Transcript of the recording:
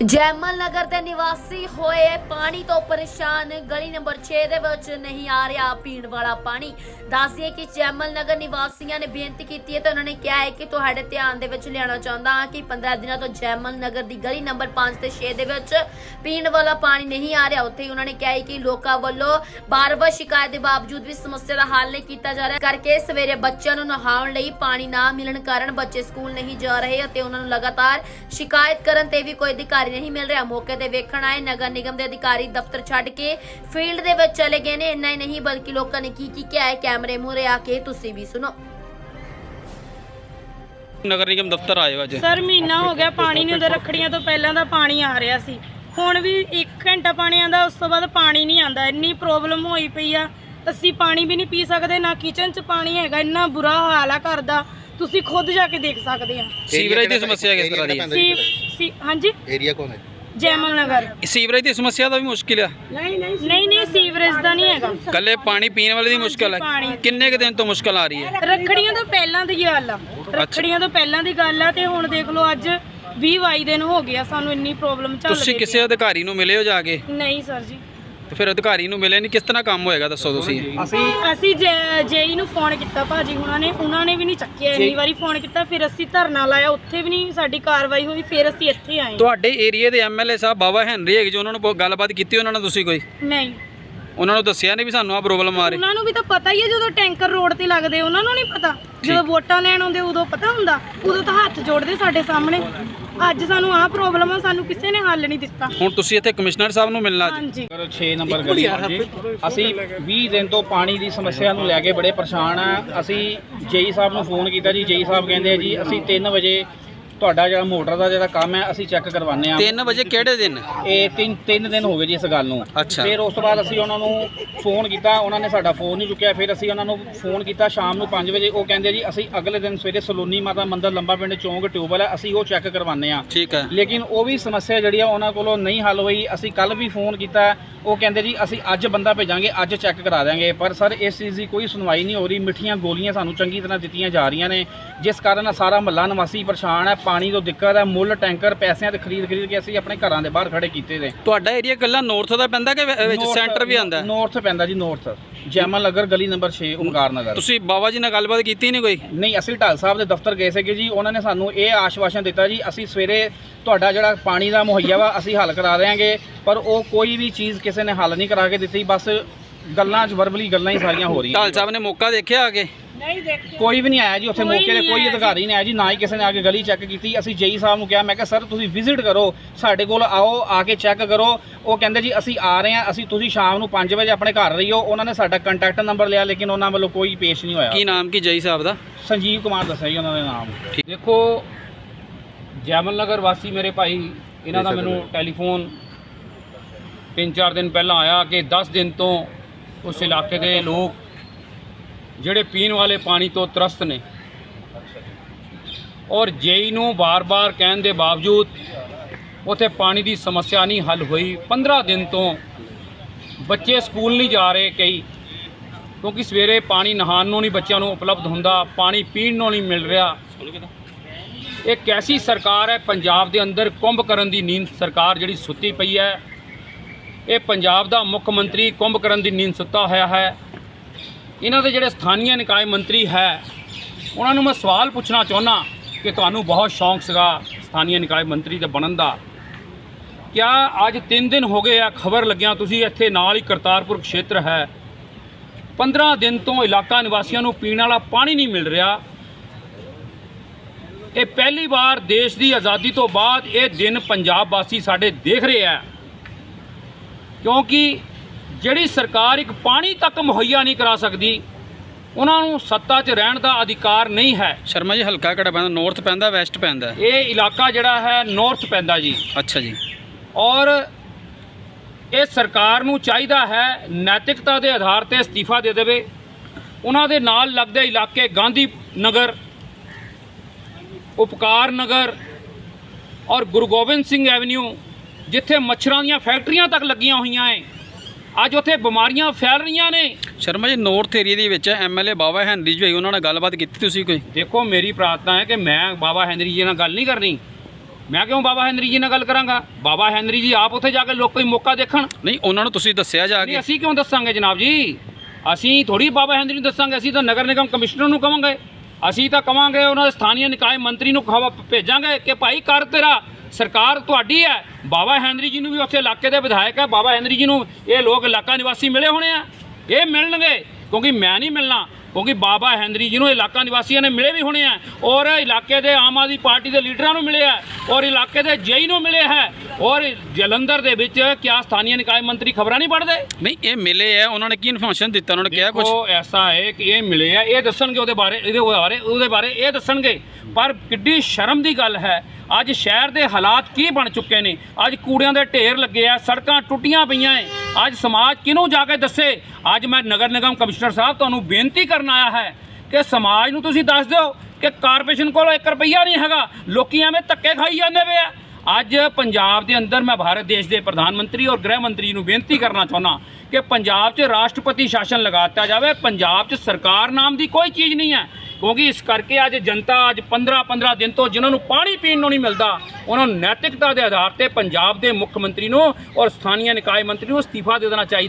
ਜੈਮਲ ਨਗਰ ਦੇ ਨਿਵਾਸੀ ਹੋਏ ਪਾਣੀ ਤੋਂ ਪਰੇਸ਼ਾਨ, ਗਲੀ ਨੰਬਰ 6 ਦੇ ਵਿੱਚ ਨਹੀਂ ਆ ਰਿਹਾ ਪੀਣ ਵਾਲਾ ਪਾਣੀ। ਦੱਸਦੀਏ ਕਿ ਜੈਮਲ ਨਗਰ ਨਿਵਾਸੀਆਂ ਨੇ ਬੇਨਤੀ ਕੀਤੀ ਹੈ ਤੇ ਉਹਨਾਂ ਨੇ ਕਿਹਾ ਹੈ ਕਿ ਤੁਹਾਡੇ ਧਿਆਨ ਦੇ ਵਿੱਚ ਲਿਆਉਣਾ ਚਾਹੁੰਦਾ ਹਾਂ ਕਿ 15 ਦਿਨਾਂ ਤੋਂ ਜੈਮਲ ਨਗਰ ਦੀ ਗਲੀ ਨੰਬਰ 5 ਤੇ 6 ਦੇ ਵਿੱਚ ਪੀਣ ਵਾਲਾ ਪਾਣੀ ਨਹੀਂ ਆ ਰਿਹਾ। ਉੱਥੇ ਹੀ ਉਹਨਾਂ ਨੇ ਕਿਹਾ ਹੈ ਕਿ ਲੋਕਾਂ ਵੱਲੋਂ ਬਾਰ-ਬਾਰ ਸ਼ਿਕਾਇਤ ਦੇ ਬਾਵਜੂਦ ਵੀ ਸਮੱਸਿਆ ਦਾ ਹੱਲ ਨਹੀਂ ਕੀਤਾ ਜਾ ਰਿਹਾ। ਕਰਕੇ ਸਵੇਰੇ ਬੱਚਿਆਂ ਨੂੰ ਨਹਾਉਣ ਲਈ ਪਾਣੀ ਨਾ ਮਿਲਣ ਕਾਰਨ ਬੱਚੇ ਸਕੂਲ ਨਹੀਂ ਜਾ ਰਹੇ ਅਤੇ ਉਹਨਾਂ ਨੂੰ ਲਗਾਤਾਰ ਸ਼ਿਕਾਇਤ ਕਰਨ ਤੇ ਵੀ ਕੋਈ ਅਧਿਕਾਰੀ ਨਹੀਂ ਮਿਲ ਰਿਹਾ। ਮੌਕੇ ਤੇ ਵੇਖਣ ਆਏ ਨਗਰ ਨਿਗਮ ਦੇ ਅਧਿਕਾਰੀ ਦਫ਼ਤਰ ਛੱਡ ਕੇ ਫੀਲਡ ਦੇ ਵਿੱਚ ਚਲੇ ਗਏ ਨੇ। ਇੰਨਾ ਹੀ ਨਹੀਂ ਬਲਕਿ ਲੋਕਾਂ ਨੇ ਕੀ ਕੀ ਕਿਹਾ ਹੈ? ਕੈਮਰੇ ਮੂਹਰੇ ਆ ਕੇ ਤੁਸੀਂ ਵੀ ਸੁਣੋ। ਨਗਰ ਨਿਗਮ ਦਫ਼ਤਰ ਆਏ ਹੋ ਅੱਜ? ਸਰ ਮਹੀਨਾ ਹੋ ਗਿਆ ਪਾਣੀ ਨਹੀਂ ਉਹਦੇ ਰੱਖੜੀਆਂ ਤੋਂ ਪਹਿਲਾਂ ਦਾ ਪਾਣੀ ਆ ਰਿਹਾ ਸੀ। ਹੁਣ ਵੀ 1 ਘੰਟਾ ਪਾਣੀ ਆਂਦਾ ਉਸ ਤੋਂ ਬਾਅਦ ਪਾਣੀ ਨਹੀਂ ਆਂਦਾ ਇੰਨੀ ਪ੍ਰੋਬਲਮ ਹੋਈ ਪਈ ਆ। ਅਸੀਂ ਪਾਣੀ ਵੀ ਨਹੀਂ ਪੀ ਸਕਦੇ ਨਾ ਕਿਚਨ 'ਚ ਪਾਣੀ ਹੈਗਾ। ਇੰਨਾ ਬੁਰਾ ਹਾਲ ਆ ਘਰ ਦਾ। ਤੁਸੀਂ ਖੁਦ ਜਾ ਕੇ ਦੇਖ ਸਕਦੇ ਆ। ਸੀਵਰੇਜ ਦੀ ਸਮੱਸਿਆ ਕਿਸ ਤਰ੍ਹਾਂ ਦੀ ਹੈ? ਸੀ ਸੀ। ਹਾਂਜੀ। ਏਰੀਆ ਕੌਣ ਹੈ? ਜੈਮਲ ਨਗਰ। ਸੀਵਰੇਜ ਦੀ ਸਮੱਸਿਆ ਦਾ ਵੀ ਮੁਸ਼ਕਿਲ ਆ। ਨਹੀਂ ਨਹੀਂ ਸੀਵਰੇਜ ਦਾ ਨਹੀਂ ਹੈਗਾ। ਕੱਲੇ ਪਾਣੀ ਪੀਣ ਵਾਲੇ ਦੀ ਮੁਸ਼ਕਿਲ ਹੈ ਪਾਣੀ। ਕਿੰਨੇ ਕੁ ਦਿਨ ਤੋਂ ਮੁਸ਼ਕਿਲ ਆ ਰਹੀ ਹੈ? ਰੱਖੜੀਆਂ ਤੋਂ ਪਹਿਲਾਂ ਦੀ ਗੱਲ ਆ। ਰੱਖੜੀਆਂ ਤੋਂ ਪਹਿਲਾਂ ਦੀ ਗੱਲ ਆ ਤੇ ਹੁਣ ਦੇਖ ਲਓ ਅੱਜ 20 22 ਦਿਨ ਹੋ ਗਿਆ ਸਾਨੂੰ ਇੰਨੀ ਪ੍ਰੋਬਲਮ ਚੱਲ ਤੁਸੀਂ ਰਹੀ ਕਿਸੇ ਅਧਿਕਾਰੀ ਨੂੰ ਮਿਲੇ ਹੋ ਜਾ ਕੇ? ਨਹੀਂ ਸਰ ਜੀ। ਤੇ ਫਿਰ ਅਧਿਕਾਰੀ ਨੂੰ ਮਿਲੇ ਨਹੀਂ ਕਿਸ ਤਰ੍ਹਾਂ ਕੰਮ ਹੋਏਗਾ ਦੱਸੋ ਤੁਸੀਂ? ਅਸੀਂ ਜੇਈ ਨੂੰ ਫੋਨ ਕੀਤਾ ਭਾਜੀ ਹੁਣਾਂ ਨੇ ਉਹਨਾਂ ਨੇ ਵੀ ਨਹੀਂ ਚੱਕਿਆ ਇੰਨੀ ਵਾਰੀ ਫੋਨ ਕੀਤਾ ਫਿਰ ਅਸੀਂ ਧਰਨਾ ਲਾਇਆ ਉੱਥੇ ਵੀ ਨਹੀਂ ਸਾਡੀ ਕਾਰਵਾਈ ਹੋਈ ਫਿਰ ਅਸੀਂ ਇੱਥੇ ਆਏ। ਤੁਹਾਡੇ ਏਰੀਆ ਦੇ ਐਮਐਲਏ ਸਾਹਿਬ ਬਾਬਾ ਹੈਨਰੀ ਹੈਗੇ ਜੋ ਉਹਨਾਂ ਨੂੰ ਗੱਲਬਾਤ ਕੀਤੀ ਉਹਨਾਂ ਨਾਲ ਤੁਸੀਂ ਕੋਈ? ਨਹੀਂ। ਉਹਨਾਂ ਨੂੰ ਦੱਸਿਆ ਨਹੀਂ ਵੀ ਸਾਨੂੰ ਆ ਪ੍ਰੋਬਲਮ ਆ ਰਹੀ। ਉਹਨਾਂ ਨੂੰ ਵੀ ਤਾਂ ਪਤਾ ਹੀ ਹੈ ਜਦੋਂ ਟੈਂਕਰ ਰੋਡ ਤੇ ਲੱਗਦੇ ਉਹਨਾਂ ਨੂੰ ਨਹੀਂ ਪਤਾ। ਜਦੋਂ ਵੋਟਾਂ ਲੈਣ ਆਉਂਦੇ ਉਦੋਂ ਪਤਾ ਹੁੰਦਾ। ਉਦੋਂ ਤਾਂ ਹੱਥ ਜੋੜਦੇ ਸਾਡੇ ਸਾਹਮਣੇ। ਅੱਜ ਸਾਨੂੰ ਆਹ ਪ੍ਰੋਬਲਮ ਆ ਸਾਨੂੰ ਕਿਸੇ ਨੇ ਹੱਲ ਨਹੀਂ ਦਿੱਤਾ। ਹੁਣ ਤੁਸੀਂ ਇੱਥੇ ਕਮਿਸ਼ਨਰ ਸਾਹਿਬ ਨੂੰ ਮਿਲਣਾ ਅੱਜ ਹਾਂਜੀ। 6 ਨੰਬਰ ਗਲੀ ਆ ਜੀ ਅਸੀਂ 20 ਦਿਨ ਤੋਂ ਪਾਣੀ ਦੀ ਸਮੱਸਿਆ ਨੂੰ ਲੈ ਕੇ ਬੜੇ ਪਰੇਸ਼ਾਨ ਆ। ਅਸੀਂ ਜੇਈ ਸਾਹਿਬ ਨੂੰ ਫੋਨ ਕੀਤਾ ਜੀ। ਜੇਈ ਸਾਹਿਬ ਕਹਿੰਦੇ ਆ ਜੀ ਅਸੀਂ 3 ਵਜੇ ਤੁਹਾਡਾ ਜਿਹੜਾ ਮੋਟਰ ਦਾ ਜਿਹੜਾ ਕੰਮ ਹੈ ਅਸੀਂ ਚੈੱਕ ਕਰਵਾਉਂਦੇ ਆ 3 ਵਜੇ ਕਿਹੜੇ ਦਿਨ? ਇਹ ਤਿੰਨ ਤਿੰਨ ਦਿਨ ਹੋ ਗਏ ਜੀ ਇਸ ਗੱਲ ਨੂੰ। ਅੱਛਾ। ਫਿਰ ਉਸ ਤੋਂ ਬਾਅਦ ਅਸੀਂ ਉਹਨਾਂ ਨੂੰ ਫੋਨ ਕੀਤਾ ਉਹਨਾਂ ਨੇ ਸਾਡਾ ਫੋਨ ਨਹੀਂ ਚੁੱਕਿਆ। ਫਿਰ ਅਸੀਂ ਉਹਨਾਂ ਨੂੰ ਫੋਨ ਕੀਤਾ ਸ਼ਾਮ ਨੂੰ 5 ਵਜੇ। ਉਹ ਕਹਿੰਦੇ ਜੀ ਅਸੀਂ ਅਗਲੇ ਦਿਨ ਸਵੇਰੇ ਸਲੋਨੀ ਮਾਤਾ ਮੰਦਿਰ ਲੰਬਾ ਪਿੰਡ ਚੌਂਕ ਟਿਊਬਲ ਹੈ ਅਸੀਂ ਉਹ ਚੈੱਕ ਕਰਵਾਉਂਦੇ ਆ ਠੀਕ ਹੈ। ਲੇਕਿਨ ਉਹ ਵੀ ਸਮੱਸਿਆ ਜਿਹੜੀ ਆ ਉਹਨਾਂ ਕੋਲੋਂ ਨਹੀਂ ਹੱਲ ਹੋਈ। ਅਸੀਂ ਕੱਲ ਵੀ ਫੋਨ ਕੀਤਾ। ਉਹ ਕਹਿੰਦੇ ਜੀ ਅਸੀਂ ਅੱਜ ਬੰਦਾ ਭੇਜਾਂਗੇ ਅੱਜ ਚੈੱਕ ਕਰਾ ਦਿਆਂਗੇ। ਪਰ ਸਰ ਇਸ ਚੀਜ਼ ਦੀ ਕੋਈ ਸੁਣਵਾਈ ਨਹੀਂ ਹੋ ਰਹੀ। ਮਿੱਠੀਆਂ ਗੋਲੀਆਂ ਸਾਨੂੰ ਚੰਗੀ ਤਰ੍ਹਾਂ ਦਿੱਤੀਆਂ ਜਾ ਰਹੀਆਂ ਨੇ। ਜਿਸ ਕਾਰਨ ਸਾਰਾ ਮਹੱਲਾ ਨਿਵਾਸੀ ਪਰੇਸ਼ਾਨ ਹੈ। ਪਾਣੀ ਤੋਂ ਦਿੱਕਤ ਹੈ ਮੁੱਲ ਟੈਂਕਰ ਪੈਸਿਆਂ ਤੇ ਖਰੀਦ ਖਰੀਦ ਕੇ ਅਸੀਂ ਆਪਣੇ ਘਰਾਂ ਦੇ ਬਾਹਰ ਖੜੇ ਕੀਤੇ ਨੇ। ਤੁਹਾਡਾ ਏਰੀਆ ਕੱਲਾ ਨਾਰਥ ਦਾ ਪੈਂਦਾ ਕਿ ਵਿ- ਵਿੱਚ ਸੈਂਟਰ ਵੀ ਆਂਦਾ ਨਾਰਥ ਪੈਂਦਾ ਜੀ ਨਾਰਥ ਜੈਮਲ ਨਗਰ ਗਲੀ ਨੰਬਰ 6 ਓਮਕਾਰ ਨਗਰ। ਤੁਸੀਂ ਬਾਬਾ ਜੀ ਨਾਲ ਗੱਲਬਾਤ ਕੀਤੀ ਨਹੀਂ ਕੋਈ? ਨਹੀਂ ਅਸੀਂ ਢਾਲ ਸਾਹਿਬ ਦੇ ਦਫ਼ਤਰ ਗਏ ਸੀਗੇ ਜੀ ਉਹਨਾਂ ਨੇ ਸਾਨੂੰ ਇਹ ਆਸ਼ਵਾਸਨ ਦਿੱਤਾ ਜੀ ਅਸੀਂ ਸਵੇਰੇ ਤੁਹਾਡਾ ਜਿਹੜਾ ਪਾਣੀ ਦਾ ਮੁਹੱਈਆ ਵਾ ਅਸੀਂ ਹੱਲ ਕਰਾ ਦੇਵਾਂਗੇ ਪਰ ਉਹ ਕੋਈ ਵੀ ਚੀਜ਼ ਕਿਸੇ ਨੇ ਹੱਲ ਨਹੀਂ ਕਰਾ ਕੇ ਦਿੱਤੀ ਬਸ ਗੱਲਾਂ 'ਚ ਵਰਬਲੀ ਗੱਲਾਂ ਹੀ ਸਾਰੀਆਂ ਹੋ ਰਹੀਆਂ ਢਾਲ ਸਾਹਿਬ ਨੇ ਮੌਕਾ ਦੇਖਿਆ ਆ ਕੇ? ਨਹੀਂ ਕੋਈ ਵੀ ਨਹੀਂ ਆਇਆ ਜੀ ਉੱਥੇ ਕੋਈ ਮੌਕੇ ਤੇ ਨਹੀਂ ਕੋਈ ਆਇਆ ਅਧਿਕਾਰੀ ਨਹੀਂ ਆਇਆ ਜੀ ਨਾ ਹੀ ਕਿਸੇ ਨੇ ਆ ਕੇ ਗਲੀ ਚੈੱਕ ਕੀਤੀ। ਅਸੀਂ ਜੇਈ ਸਾਹਿਬ ਨੂੰ ਕਿਹਾ ਮੈਂ ਕਿਹਾ ਸਰ ਤੁਸੀਂ ਵਿਜ਼ਿਟ ਕਰੋ ਸਾਡੇ ਕੋਲ ਆਓ ਆ ਕੇ ਚੈੱਕ ਕਰੋ। ਉਹ ਕਹਿੰਦੇ ਜੀ ਅਸੀਂ ਆ ਰਹੇ ਹਾਂ ਅਸੀਂ ਤੁਸੀਂ ਸ਼ਾਮ ਨੂੰ 5 ਵਜੇ ਆਪਣੇ ਘਰ ਰਹੀਓ। ਉਹਨਾਂ ਨੇ ਸਾਡਾ ਕੰਟੈਕਟ ਨੰਬਰ ਲਿਆ ਲੇਕਿਨ ਉਹਨਾਂ ਵੱਲੋਂ ਕੋਈ ਪੇਸ਼ ਨਹੀਂ ਹੋਇਆ। ਕੀ ਨਾਮ ਕੀ ਜਈ ਸਾਹਿਬ ਦਾ? ਸੰਜੀਵ ਕੁਮਾਰ ਦੱਸਿਆ ਜੀ ਉਹਨਾਂ ਦੇ ਨਾਮ। ਦੇਖੋ ਜੈਮਲ ਨਗਰ ਵਾਸੀ ਮੇਰੇ ਭਾਈ ਇਹਨਾਂ ਦਾ ਮੈਨੂੰ ਟੈਲੀਫੋਨ ਤਿੰਨ ਚਾਰ ਦਿਨ ਪਹਿਲਾਂ ਆਇਆ ਕਿ 10 ਦਿਨ ਤੋਂ ਉਸ ਇਲਾਕੇ ਦੇ ਲੋਕ ਜਿਹੜੇ ਪੀਣ ਵਾਲੇ ਪਾਣੀ ਤੋਂ ਤਰਸਤ ਨੇ। ਔਰ ਜੇਈ ਨੂੰ ਬਾਰ-ਬਾਰ ਕਹਿਣ ਦੇ ਬਾਵਜੂਦ ਉਥੇ ਪਾਣੀ ਦੀ ਸਮੱਸਿਆ ਨਹੀਂ ਹੱਲ ਹੋਈ। 15 ਦਿਨ ਤੋਂ ਬੱਚੇ ਸਕੂਲ ਨਹੀਂ ਜਾ ਰਹੇ ਕਈ, ਕਿਉਂਕਿ ਸਵੇਰੇ ਪਾਣੀ ਨਹਾਉਣ ਨੂੰ ਨਹੀਂ ਬੱਚਿਆਂ ਨੂੰ ਉਪਲਬਧ ਹੁੰਦਾ, ਪਾਣੀ ਪੀਣ ਨੂੰ ਨਹੀਂ ਮਿਲ ਰਿਹਾ। ਇਹ ਕੈਸੀ ਸਰਕਾਰ ਹੈ? ਪੰਜਾਬ ਦੇ ਅੰਦਰ ਕੁੰਭ ਕਰਨ ਦੀ ਨੀਂਦ ਸਰਕਾਰ ਜਿਹੜੀ ਸੁੱਤੀ ਪਈ ਹੈ। ਇਹ ਪੰਜਾਬ ਦਾ ਮੁੱਖ ਮੰਤਰੀ ਕੁੰਭ ਕਰਨ ਦੀ ਨੀਂਦ ਸੁੱਤਾ ਹੋਇਆ ਹੈ। ਇਹਨਾਂ ਦੇ ਜਿਹੜੇ ਸਥਾਨੀय ਨਿਕਾਇ ਮੰਤਰੀ ਹੈ, ਉਹਨਾਂ ਨੂੰ ਮੈਂ ਸਵਾਲ ਪੁੱਛਣਾ ਚਾਹੁੰਦਾ ਕਿ ਤੁਹਾਨੂੰ ਬਹੁਤ ਸ਼ੌਂਕ ਸੀਗਾ ਸਥਾਨੀय ਨਿਕਾਏ ਮੰਤਰੀ ਦੇ ਬਣਨ ਦਾ। ਕਿਆ ਅੱਜ 3 ਦਿਨ ਹੋ ਗਏ ਆ, ਖਬਰ ਲੱਗਿਆ ਤੁਸੀਂ ਇੱਥੇ ਨਾਲ ਹੀ ਕਰਤਾਰਪੁਰ ਖੇਤਰ ਹੈ। 15 ਦਿਨ ਤੋਂ ਇਲਾਕਾ ਨਿਵਾਸੀਆਂ ਨੂੰ ਪੀਣ ਵਾਲਾ ਪਾਣੀ ਨਹੀਂ ਮਿਲ ਰਿਹਾ। ਇਹ ਪਹਿਲੀ ਵਾਰ ਦੇਸ਼ ਦੀ ਆਜ਼ਾਦੀ ਤੋਂ ਬਾਅਦ ਇਹ ਦਿਨ ਪੰਜਾਬ ਵਾਸੀ ਸਾਡੇ ਦੇਖ ਰਹੇ ਆ। ਕਿਉਂਕਿ ਜਿਹੜੀ ਸਰਕਾਰ ਇੱਕ ਪਾਣੀ ਤੱਕ ਮੁਹੱਈਆ ਨਹੀਂ ਕਰਾ ਸਕਦੀ ਉਹਨਾਂ ਨੂੰ ਸੱਤਾ 'ਚ ਰਹਿਣ ਦਾ ਅਧਿਕਾਰ ਨਹੀਂ ਹੈ। ਸ਼ਰਮਾ ਜੀ ਹਲਕਾ ਕਿਹੜਾ ਪੈਂਦਾ? ਨਾਰਥ ਪੈਂਦਾ ਵੈਸਟ ਪੈਂਦਾ? ਇਹ ਇਲਾਕਾ ਜਿਹੜਾ ਹੈ ਨਾਰਥ ਪੈਂਦਾ ਜੀ। ਅੱਛਾ ਜੀ। ਔਰ ਇਹ ਸਰਕਾਰ ਨੂੰ ਚਾਹੀਦਾ ਹੈ ਨੈਤਿਕਤਾ ਦੇ ਆਧਾਰ ਤੇ ਅਸਤੀਫਾ ਦੇ ਦੇਵੇ। ਉਹਨਾਂ ਦੇ ਨਾਲ ਲੱਗਦੇ ਇਲਾਕੇ ਗਾਂਧੀ ਨਗਰ ਉਪਕਾਰ ਨਗਰ ਔਰ ਗੁਰੂ ਗੋਬਿੰਦ ਸਿੰਘ ਐਵਨਿਊ ਜਿੱਥੇ ਮੱਛਰਾਂ ਦੀਆਂ ਫੈਕਟਰੀਆਂ ਤੱਕ ਲੱਗੀਆਂ ਹੋਈਆਂ ਏ। ਅੱਜ ਉੱਥੇ ਬਿਮਾਰੀਆਂ ਫੈਲ ਰਹੀਆਂ ਨੇ। ਸ਼ਰਮਾ ਜੀ ਨਾਰਥ ਏਰੀਆ ਦੇ ਵਿੱਚ ਐਮਐਲਏ ਬਾਬਾ ਹੈਨਰੀ ਜੀ ਹੋਈ ਉਹਨਾਂ ਨਾਲ ਗੱਲਬਾਤ ਕੀਤੀ ਤੁਸੀਂ ਕੋਈ? ਦੇਖੋ ਮੇਰੀ ਪ੍ਰਾਰਥਨਾ ਹੈ ਕਿ ਮੈਂ ਬਾਬਾ ਹੈਨਰੀ ਜੀ ਨਾਲ ਗੱਲ ਨਹੀਂ ਕਰਨੀ। ਮੈਂ ਕਿਉਂ ਬਾਬਾ ਹੈਨਰੀ ਜੀ ਨਾਲ ਗੱਲ ਕਰਾਂਗਾ? ਬਾਬਾ ਹੈਨਰੀ ਜੀ ਆਪ ਉੱਥੇ ਜਾ ਕੇ ਲੋਕ ਕੋਈ ਮੌਕਾ ਦੇਖਣ। ਨਹੀਂ ਉਹਨਾਂ ਨੂੰ ਤੁਸੀਂ ਦੱਸਿਆ ਜਾ ਨਹੀਂ ਕੇ। ਅਸੀਂ ਕਿਉਂ ਦੱਸਾਂਗੇ ਜਨਾਬ ਜੀ? ਅਸੀਂ ਥੋੜੀ ਬਾਬਾ ਹੈਨਰੀ ਨੂੰ ਦੱਸਾਂਗੇ ਅਸੀਂ ਤਾਂ ਨਗਰ ਨਿਗਮ ਕਮਿਸ਼ਨਰ ਨੂੰ ਕਵਾਂਗੇ। ਅਸੀਂ ਤਾਂ ਕਵਾਂਗੇ ਉਹਨਾਂ ਦੇ ਸਥਾਨੀय ਨਿਕਾਏ ਮੰਤਰੀ ਨੂੰ ਖਵਾ ਭੇਜਾਂਗੇ ਕਿ ਭਾਈ ਕਰ ਤੇਰਾ। ਸਰਕਾਰ ਤੁਹਾਡੀ ਹੈ। ਬਾਬਾ ਹੈਨਰੀ ਜੀ ਨੂੰ ਵੀ ਉੱਥੇ ਇਲਾਕੇ ਦੇ ਵਿਧਾਇਕ ਹੈ। ਬਾਬਾ ਹੈਨਰੀ ਜੀ ਨੂੰ ਇਹ ਲੋਕ ਇਲਾਕਾ ਨਿਵਾਸੀ ਮਿਲੇ ਹੋਣੇ ਆ। ਇਹ ਮਿਲਣਗੇ, ਕਿਉਂਕਿ ਮੈਂ ਨਹੀਂ ਮਿਲਣਾ। ਕਿਉਂਕਿ ਬਾਬਾ ਹੈਨਰੀ ਜੀ ਨੂੰ ਇਲਾਕਾ ਨਿਵਾਸੀਆਂ ਨੇ ਮਿਲੇ ਵੀ ਹੋਣੇ ਆ ਔਰ ਇਲਾਕੇ ਦੇ ਆਮ ਆਦਮੀ ਪਾਰਟੀ ਦੇ ਲੀਡਰਾਂ ਨੂੰ ਮਿਲੇ ਆ ਔਰ ਇਲਾਕੇ ਦੇ ਜੇਈ ਨੂੰ ਮਿਲੇ ਹੈ ਔਰ ਜਲੰਧਰ ਦੇ ਵਿੱਚ ਕਿਆ ਸਥਾਨੀय ਨਿਕਾਏ ਮੰਤਰੀ ਖਬਰਾਂ ਨਹੀਂ ਪੜ੍ਹਦੇ? ਨਹੀਂ ਇਹ ਮਿਲੇ ਆ ਉਹਨਾਂ ਨੇ ਕੀ ਇਨਫੋਰਮੇਸ਼ਨ ਦਿੱਤਾ ਉਹਨਾਂ ਨੇ ਕਿਹਾ ਕੁਝ ਦੇਖੋ ਐਸਾ ਹੈ ਕਿ ਇਹ ਮਿਲੇ ਆ ਇਹ ਦੱਸਣਗੇ ਉਹਦੇ ਬਾਰੇ ਇਹਦੇ ਬਾਰੇ ਉਹਦੇ ਬਾਰੇ ਇਹ ਦੱਸਣਗੇ। ਪਰ ਕਿੱਡੀ ਸ਼ਰਮ ਦੀ ਗੱਲ ਹੈ ਅੱਜ ਸ਼ਹਿਰ ਦੇ ਹਾਲਾਤ ਕੀ ਬਣ ਚੁੱਕੇ ਨੇ? ਅੱਜ ਕੂੜਿਆਂ ਦੇ ਢੇਰ ਲੱਗੇ ਆ ਸੜਕਾਂ ਟੁੱਟੀਆਂ ਪਈਆਂ ਐ। ਅੱਜ ਸਮਾਜ ਕਿਹਨੂੰ ਜਾ ਕੇ ਦੱਸੇ? ਅੱਜ ਮੈਂ ਨਗਰ ਨਿਗਮ ਕਮਿਸ਼ਨਰ ਸਾਹਿਬ ਤੁਹਾਨੂੰ ਬੇਨਤੀ ਕਰਨ ਆਇਆ ਹੈ ਕਿ ਸਮਾਜ ਨੂੰ ਤੁਸੀਂ ਦੱਸ ਦਿਓ ਕਿ ਕਾਰਪੋਰੇਸ਼ਨ ਕੋਲ 1 ਰੁਪਈਆ ਨਹੀਂ ਹੈਗਾ। ਲੋਕੀ ਐਵੇਂ ਧੱਕੇ ਖਾਈ ਜਾਂਦੇ ਪਏ ਆ। ਅੱਜ ਪੰਜਾਬ ਦੇ ਅੰਦਰ ਮੈਂ ਭਾਰਤ ਦੇਸ਼ ਦੇ ਪ੍ਰਧਾਨ ਮੰਤਰੀ ਔਰ ਗ੍ਰਹਿ ਮੰਤਰੀ ਨੂੰ ਬੇਨਤੀ ਕਰਨਾ ਚਾਹੁੰਦਾ ਕਿ ਪੰਜਾਬ 'ਚ ਰਾਸ਼ਟਰਪਤੀ ਸ਼ਾਸਨ ਲਗਾਤਾ ਜਾਵੇ। ਪੰਜਾਬ 'ਚ ਸਰਕਾਰ ਨਾਮ ਦੀ ਕੋਈ ਚੀਜ਼ ਨਹੀਂ ਹੈ। ਕਿਉਂਕਿ ਇਸ ਕਰਕੇ ਅੱਜ ਜਨਤਾ ਅੱਜ 15 15 ਦਿਨ ਤੋਂ ਜਿਨ੍ਹਾਂ ਨੂੰ ਪਾਣੀ ਪੀਣ ਨੂੰ ਨਹੀਂ ਮਿਲਦਾ, ਉਹਨਾਂ ਨੂੰ ਨੈਤਿਕਤਾ ਦੇ ਆਧਾਰ ਤੇ ਪੰਜਾਬ ਦੇ ਮੁੱਖ ਮੰਤਰੀ ਨੂੰ ਔਰ ਸਥਾਨੀਆ ਨਿਕਾਏ ਮੰਤਰੀ ਨੂੰ ਅਸਤੀਫਾ ਦੇ ਦੇਣਾ ਚਾਹੀਦਾ।